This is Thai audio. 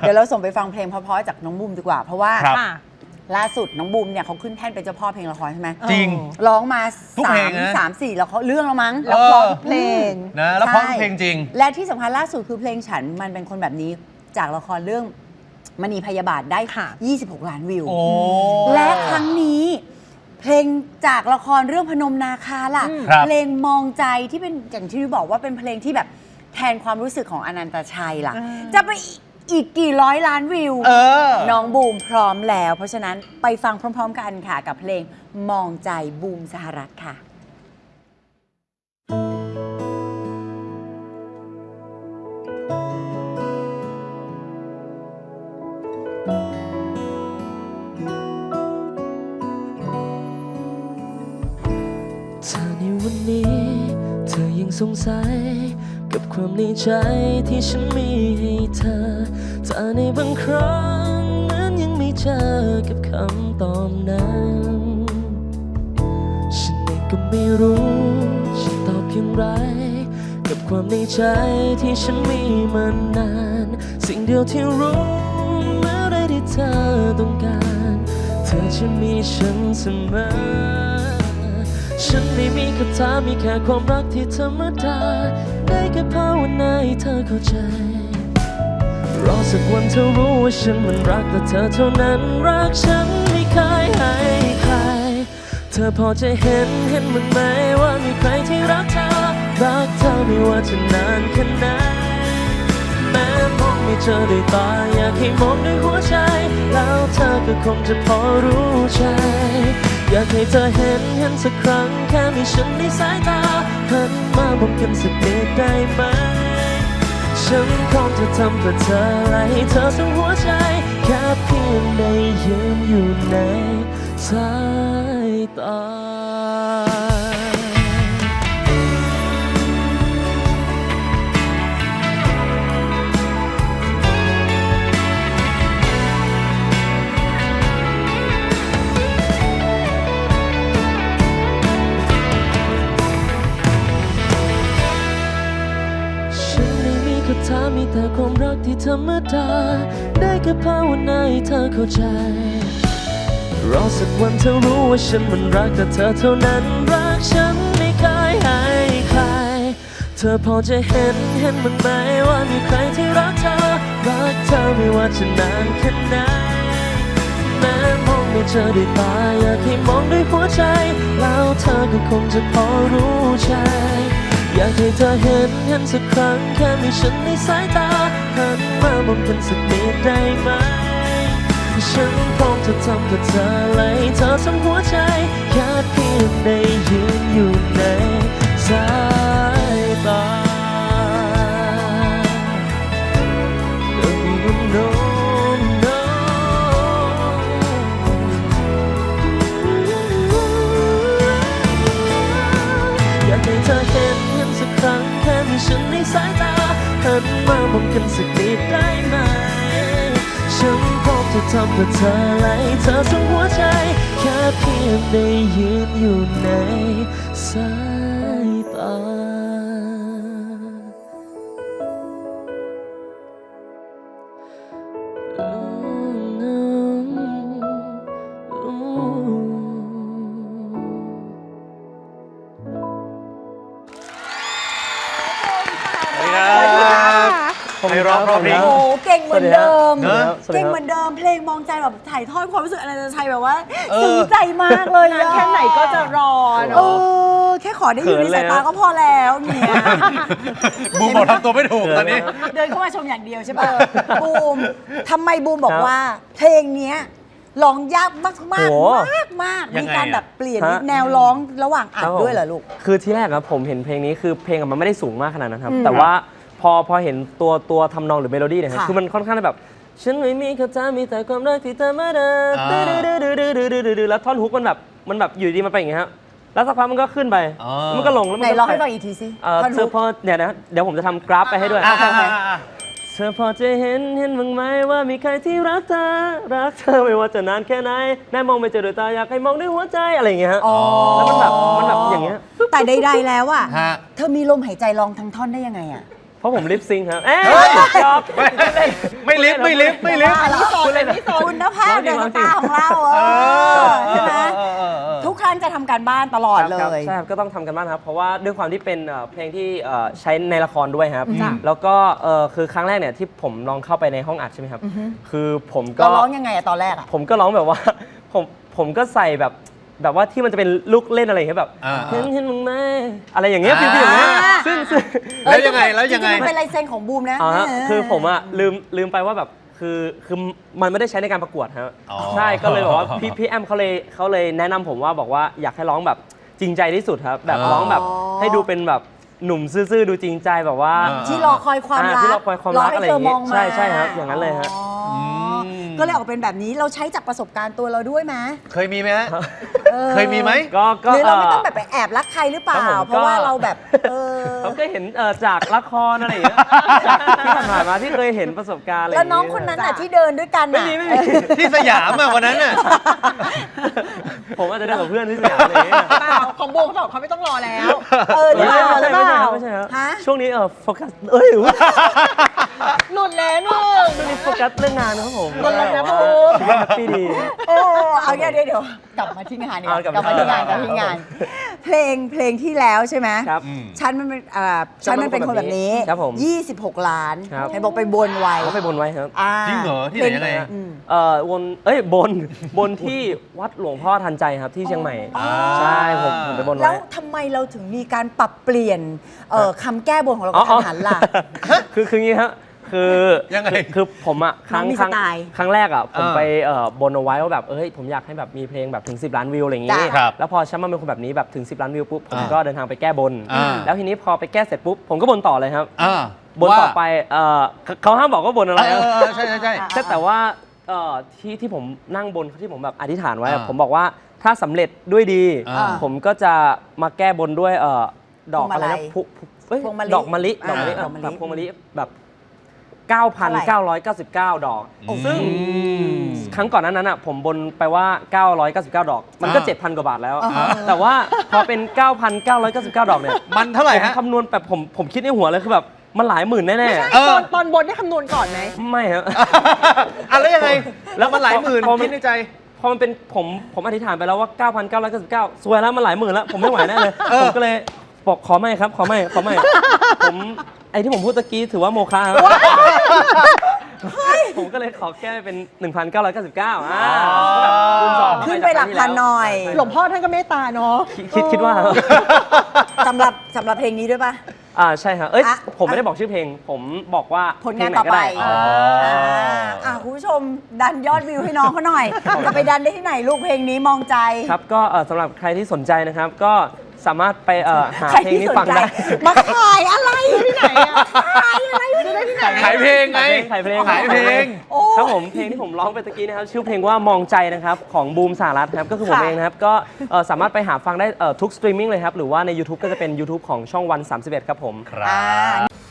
เดี๋ยวเราส่งไปฟังเพลงเพราะๆจากน้องบูมดีกว่า เพราะว่าครับ ค่ะ ล่าสุดน้องบูมเนี่ยเขาขึ้นแท่นเป็นเจ้าพ่อเพลงละครใช่ไหมจริง ร้องมาทุกสาเพลมงนะสามสี่แล้วเขาเรื่องแล้วมั้งเออแล้วเพราะทุกเพลงนะแล้วเพราะใช่เพลงจริง และที่สำคัญล่าสุดคือเพลงฉันมันเป็นคนแบบนี้จากละครเรื่องมณีพยาบาทได้ ค่ะ 26 ล้านวิว โอ้ และครั้งนี้ เพลงจากละครเรื่องพนมนาคาล่ะครับเพลงมองใจที่เป็นอย่างที่บอกว่าเป็นเพลงที่แบบแทนความรู้สึกของอนันตชัยล่ะ อ่า จะไป อีกกี่ร้อยล้านวิว เออ น้องบูมพร้อมแล้ว เพราะฉะนั้นไปฟังพร้อม ๆ กันค่ะ กับเพลงมองใจบูมสหรัฐค่ะ เธอในวันนี้ เธอยังสงสัยกับ ความในใจที่ฉันมีให้เธอเธอในบางครั้งเหมือนยังไม่เจอกับคำตอบนั้น ฉันเองก็ไม่รู้จะตอบอย่างไร กับความในใจที่ฉันมีมานาน สิ่งเดียวที่รู้เมื่อไรที่เธอต้องการ เธอจะมีฉันเสมอ ฉันไม่มีคำถามมีแค่ความรักที่ธรรมดา ได้แค่ภาวนาให้เธอเข้าใจ รอสักวันเธอรู้ว่าฉันมันรักแต่เธอเท่านั้นรักฉันไม่เคยให้ใคร เธอพอจะเห็นเห็นมันไหมว่ามีใครที่รักเธอ รักเธอไม่ว่าจะนานแค่ไหนแม้มองไม่เจอด้วยตาอยากให้มองด้วยหัวใจ แล้วเธอก็คงจะพอรู้ใจ อยากให้เธอเห็นเห็นสักครั้ง แค่มีฉันในสายตาหันมามอกกันสักนิดได้ไหม ฉันคงจะทำเพื่อเธอและให้เธอทั้งหัวใจ แค่เพียงได้ยืนอยู่ในสายตา มีคำถามีแต่ความรักที่ธรรมดา ได้แค่ภาวนาให้เธอเข้าใจ รอสักวันเธอรู้ว่าฉันมันรักแต่เธอเท่านั้นรักฉันไม่เคยให้ใคร เธอพอจะเห็นเห็นมันไหมว่ามีใครที่รักเธอ รักเธอไม่ว่าจะนานแค่ไหนแม้มองไม่เจอด้วยตาอยากให้มองด้วยหัวใจ แล้วเธอก็คงจะพอรู้ใจ อยากให้เธอเห็นเห็นสักครั้งแค่มีฉันในสายตาหันมามองกันสักนิดได้ไหม ฉันพร้อมจะทำกับเธอเลยเธอทั้งหัวใจแค่เพียงได้ยืนอยู่ ได้ไหม ฉันพบเธอมจะทำเพื่อเธอไละให้เธอทั้งหัวใจ แค่เพียงได้ยืนอยู่ในสายตา ให้ร้องเพราะเพลงโอ้โหเก่งเหมือนเดิมเนอะเก่งเหมือนเดิม เพลงมองใจแบบถ่ายทอดความรู้สึกอนันตชัยแบบว่าเออ ซึ้งใจมากเลยนานแค่ไหนก็จะรอเอเนาะอแค่ขอได้อยู่ในสายตาก็พอแล้วเนี่ยบูมบอกทำตัวไม่ถูกตอนนี้ เดินเข้ามาชมอย่างเดียวใช่ป่ะบูมทำไมบูมบอกครับว่าเพลงเนี้ยร้องยากมากมากโห มากมากยัมีงไงการอะ แบบเปลี่ยนฮะแนวร้องระหว่างอัดครับผมด้วยเหรอลูก คือที่แรกครับผมเห็นเพลงนี้คือเพลงอะมันไม่ได้สูงมากขนาดนั้นครับอืมแต่ว่า พอพอเห็นตัวตัวทำนองหรือเมโลดี้เนี่ยครับค่ะ คือมันค่อนข้างแบบ ฉันไม่มีคำถามมีแต่ความรักที่ธรรมดาอ่าแล้วท่อนฮุกมันแบบมันแบบอยู่ดีมันไปอย่างเงี้ยครับแล้วสักพักมันก็ขึ้นไปอ๋อแล้วมันก็ลงแล้วไหมันนก็ร้องให้ฟังอีกทีสิเอ่อท่อนเธฮุอกพอเนี่ยนะเดี๋ยวผมจะทำกราฟไปให้ด้วย อ่าอ่าอ่าอ่าเธอพอจะเห็นเห็นบ้างไหมว่ามีใครที่รักเธอ รักเธอไม่ว่าจะนานแค่ไหนแน่มองไม่เจอด้วยตาอยากให้มองด้วยหัวใจอะไรอย่างเงี้ยฮะ อ๋อแล้วมันแบบมันแบบอย่างเงี้ย แต่ใดๆแล้วอะฮะ เธอมีลมหายใจร้องทั้งท่อนได้ยังไงอะเพ ราะผมลิปซิงค์ครับเอ้ยเฮ้ยยอมไม่ไม่ลิฟต์ไม่ลิฟต์ไม่ลิฟต์ว่าแล้วพูดเล่นนะคุณภาพเดินสตาร์ของเราเออใช่ไหมเออเออเออทุกครั้งจะทำการบ้านตลอดเลครับย ใช่ครับก็ต้องทำกันบ้างครับ เพราะว่าด้วยความที่เป็นเอ่อเพลงที่เอ่อใช้ในละครด้วยครับ จ้ะแล้วก็เอ่อคือครั้งแรกเนี่ยที่ผมลองเข้าไปในห้องอัดใช่ไหมครับ คือผมก็ เราร้องยังไงอะตอนแรกอะ ผมก็ร้องแบบว่า ผมผมก็ใส่แบบ แบบว่าที่มันจะเป็นลูกเล่นอะไรอย่างเงี้ยแบบอ่าเห็นเห็นมึงไหมอะไรอย่างเงี้ยอ่าฟิวๆอย่างเงี้ยซึ่งซึ่ง แล้วยังไงแล้วยังไง จริๆมันเป็นลายเซ็นของบูมนะอ๋อฮะเคือผมอะลืมลืมไปว่าแบบคือคือมันไม่ได้ใช้ในการประกวดครับอ๋อ ใช่ก็เลยบอกว่าพี่พี่แอมเขาเลยเขาเลยแนะนำผมว่าบอกว่าอยากให้ร้องแบบจริงใจที่สุดครับ แบบอ๋อร้องแบบให้ดูเป็นแบบหนุ่มซื่อๆดูจริงใจแบบว่าอ่า ที่รอคอยความอ่ารักที่รอคอยความรักให้อะไรอเธอย่างมงี้องมาใช่ใช่ครับอย่างนั้นเลยฮะ อ๋ออม ก็เลยออกเป็นแบบนี้เราใช้จากประสบการณ์ตัวเราด้วยไหมเคยมีไหมฮะ ออเคยมีไหม ก็ก็หรือเราไม่ต้องเแบบไปแอบรักใครหรือเปล่า ครับผมเพราะว่าก็เราแบบเออเขาก็เห็นเอ่อจากละครอะไรอย่างเงี้ยจากที่ผ่านมาที่เคยเห็นประสบการณ์อะไรอแล้วย่างน้องเงี้ยคนนั้นอะที่เดินด้วยกันไม่อะมีไม่มี ที่สยามอะวันนั้นน่ะ ผมอาจจะได้กับเพื่อนที่สยามอะไรอย่างเงี้ย เปล่าของบูมเขาบอกเขาไม่ต้องรอแล้ว เออหรือเปล่าหรือเปล่าไม่ใช่ครับฮะช่วงนี้เออโฟกัสเอ้ยอุ๊ยหลุดแล้วมึงช่วงนี้โฟกัสเรื่องงานนะครับผมหลุดแล้วนะบูมชีวิตแฮปปี้ดี โอ้เอาเดี๋ยวเดี๋ยวเดี๋ยวกลับมาที่งานเนี่ยเอากลับกลับมาที่งานกลับมาที่งาน เพลงเพลงที่แล้วใช่ไหมครับ อืม ฉันมันเป็นอ่าฉันมันเป็นคนแบบนี้ ครับผม26 ล้านครับ เห็นบอกไปบนไว้เขาไปบนไว้ครับ อ่าจริงเหรอที่ไหนยังไงอืม เอ่อวนเอ้ยบน บนที่วัดหลวงพ่อทันใจครับที่เชียงใหม่ อ๋อ ใช่ผมผมไปบนแล้ไว้ วทำไมเราถึงมีการปรับเปลี่ยนเอ่อคำแก้บนของเราอ๋กอระทันหันล่ะ คือคืองี้ครับ คือยังไงคือคือผมอะครั้งน้องมีครั้งสไตล์ครั้งแรกอะผมอ่าไปเอ่อบนเอาไว้ว่าแบบเอ้ยผมอยากให้แบบมีเพลงแบบถึง 10 ล้านวิวอะไรอย่างงี้ จ้ะครับแล้วพอฉันมาเป็นคนแบบนี้แบบถึง 10 ล้านวิวปุ๊บผมอ่าก็เดินทางไปแก้บน อ่า แล้วทีนี้พอไปแก้เสร็จปุ๊บผมก็บนต่อเลยครับ อ่าบนต่อไปเอ่อเขาเขาห้ามบอกว่าบนอะไรเออนะเออเออใช่ใช่ใช่อ่าใช่แต่ว่าเอ่อที่ที่ผมนั่งบนที่ผมแบบอธิษฐานไว้อะอ่าผมบอกว่าถ้าสำเร็จด้วยดี อ่า ผมก็จะมาแก้บนด้วยเอ่อดอกพวงมาอะไรลันะยพุพุเอ้ยพวงมะลิดอกมะลิดอ่าอกมะลิดอกมะลิ แบบพวงมะลิแบบเท่าไหร่ 9,999 ดอก ซึ่งอืมครั้งก่อนนั้นนั้นอะผมบนไปว่า 999 ดอก มันก็อ่า7,000 กว่าบาทแล้วอ่าฮะแต่ว่าพอเป็น 9,999 ดอกเนี่ยมันเท่าไหร่ผมฮะ คำนวณแบบผมผมคิดในหัวเลยคือแบบมันหลายหมื่นแน่ไม่ใช่เออตอนตอนบนได้คำนวณก่อนไหม ๆ ไม่ครับอะแล้วยังไง แล้วมันหลายหมื่นพอมัน คิดในใจ พอมันเป็นผมผมอธิษฐานไปแล้วว่า 9,999 สวยแล้วมันหลายหมื่นแล้ว ผมไม่ไหวแน่เลยเออผมก็เลย บอกขอไม่ครับ ขอไม่ขอไม่ ผมไอ้ที่ผมพูดตะกี้ถือว่าโมฆะครับผมก็เลยขอแก้เป็น 1,999อ่าแบบคูณสองเข้าขึ้นไปหลักพันหน่อยหลวงพ่อท่านก็เมตตาเนาะ คิดคิดคิดว่าสำหรับสำหรับเพลงนี้ด้วยป่ะ อ่าใช่ครับเอ้ยอะ ผมไม่ได้บอกชื่อเพลง ผมบอกว่าผลงานต่อไปเพลงหนก็ด้อ่าอะคุณผู้ชมดันยอดวิวให้น้องเขาหน่อยจะไปดันได้ที่ไหนลูกเพลงนี้มองใจ ครับก็เอ่อสำหรับใครที่สนใจนะครับ ก็ สามารถไปเอ่อหาใครเพลงที่นี้สนฟังใจได้ มาขายอะไรที่ไหนอะขายอะไรที่ไหนที่ไหนขายเพลงไงขายเพลง ขายเพลง โอ้ ครับผมเพลงที่ผมร้องไปตะกี้นะครับชื่อเพลงว่ามองใจนะครับของบูมสารัตครับก็คือผมค่ะ เองนะครับก็เอ่อสามารถไปหาฟังได้เอ่อทุกสตรีมมิ่งเลยครับหรือว่าใน YouTube ก็จะเป็น YouTube ของช่องวัน 31 ครับผม ครัอ่าบ